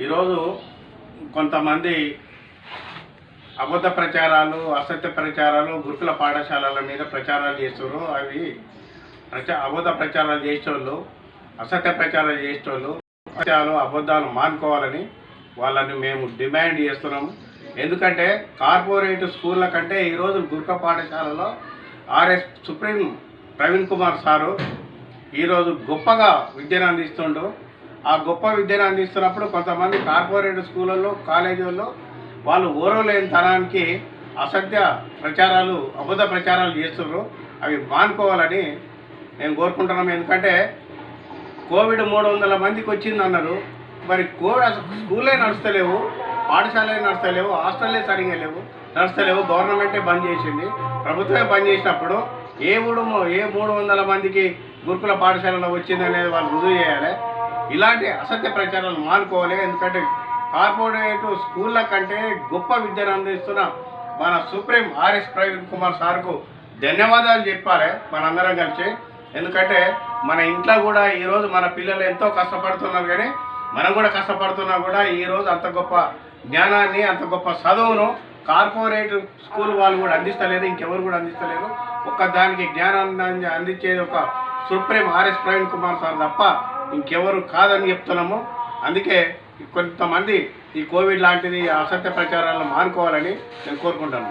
ఈరోజు కొంతమంది అబద్ధ ప్రచారాలు అసత్య ప్రచారాలు గురుకుల పాఠశాలల మీద ప్రచారాలు చేస్తున్నారు. అవి ప్రచా అబద్ధ ప్రచారాలు చేసేటోళ్ళు అసత్య ప్రచారాలు చేసేటోళ్ళు సత్యాలు అబద్ధాలు మానుకోవాలని వాళ్ళని మేము డిమాండ్ చేస్తున్నాము. ఎందుకంటే కార్పొరేట్ స్కూళ్ళ కంటే ఈరోజు గురుకుల పాఠశాలలో RS supreme Praveen Kumar sir ఈరోజు గొప్పగా విద్యను అందిస్తుండు. ఆ గొప్ప విద్యను అందిస్తున్నప్పుడు కొంతమంది కార్పొరేట్ స్కూళ్ళల్లో కాలేజీల్లో వాళ్ళు ఓరవలేని తనానికి అసత్య ప్రచారాలు అబద్ధ ప్రచారాలు చేస్తున్నారు. అవి మానుకోవాలని నేను కోరుకుంటున్నాం. ఎందుకంటే కోవిడ్ మూడు వందల మందికి వచ్చింది అన్నారు. మరి కోవిడ్ అసలు స్కూలే నడుస్తలేవు పాఠశాలే నడుస్తలేవు హాస్టల్లే సరిగా లేవు నడుస్తలేవు గవర్నమెంటే బంద్ చేసింది. ప్రభుత్వమే బంద్ చేసినప్పుడు ఏ మూడు ఏ మూడు వందల మందికి గురుకుల పాఠశాలలో వచ్చింది అనేది వాళ్ళు రుజువు చేయాలి. ఇలాంటి అసత్య ప్రచారాలు మానుకోవాలి. ఎందుకంటే కార్పొరేట్ స్కూళ్ళ కంటే గొప్ప విద్యను అందిస్తున్న మన సుప్రీం ఆర్ఎస్ ప్రవీణ్ కుమార్ సార్కు ధన్యవాదాలు చెప్పాలి మనందరం కలిసి. ఎందుకంటే మన ఇంట్లో కూడా ఈరోజు మన పిల్లలు ఎంతో కష్టపడుతున్నారు కానీ మనం కూడా కష్టపడుతున్నా కూడా ఈరోజు అంత గొప్ప జ్ఞానాన్ని అంత గొప్ప చదువును కార్పొరేట్ స్కూల్ వాళ్ళు కూడా అందిస్తలేదు ఇంకెవరు కూడా అందిస్తలేరు ఒక్కదానికి జ్ఞానాన్ని అందించేది ఒక supreme RS Praveen Kumar sir తప్ప ఇంకెవరు కాదని చెప్తున్నాము అందుకే కొంతమంది ఈ కోవిడ్ లాంటిది అసత్య ప్రచారాలను మానుకోవాలని నేను కోరుకుంటాను.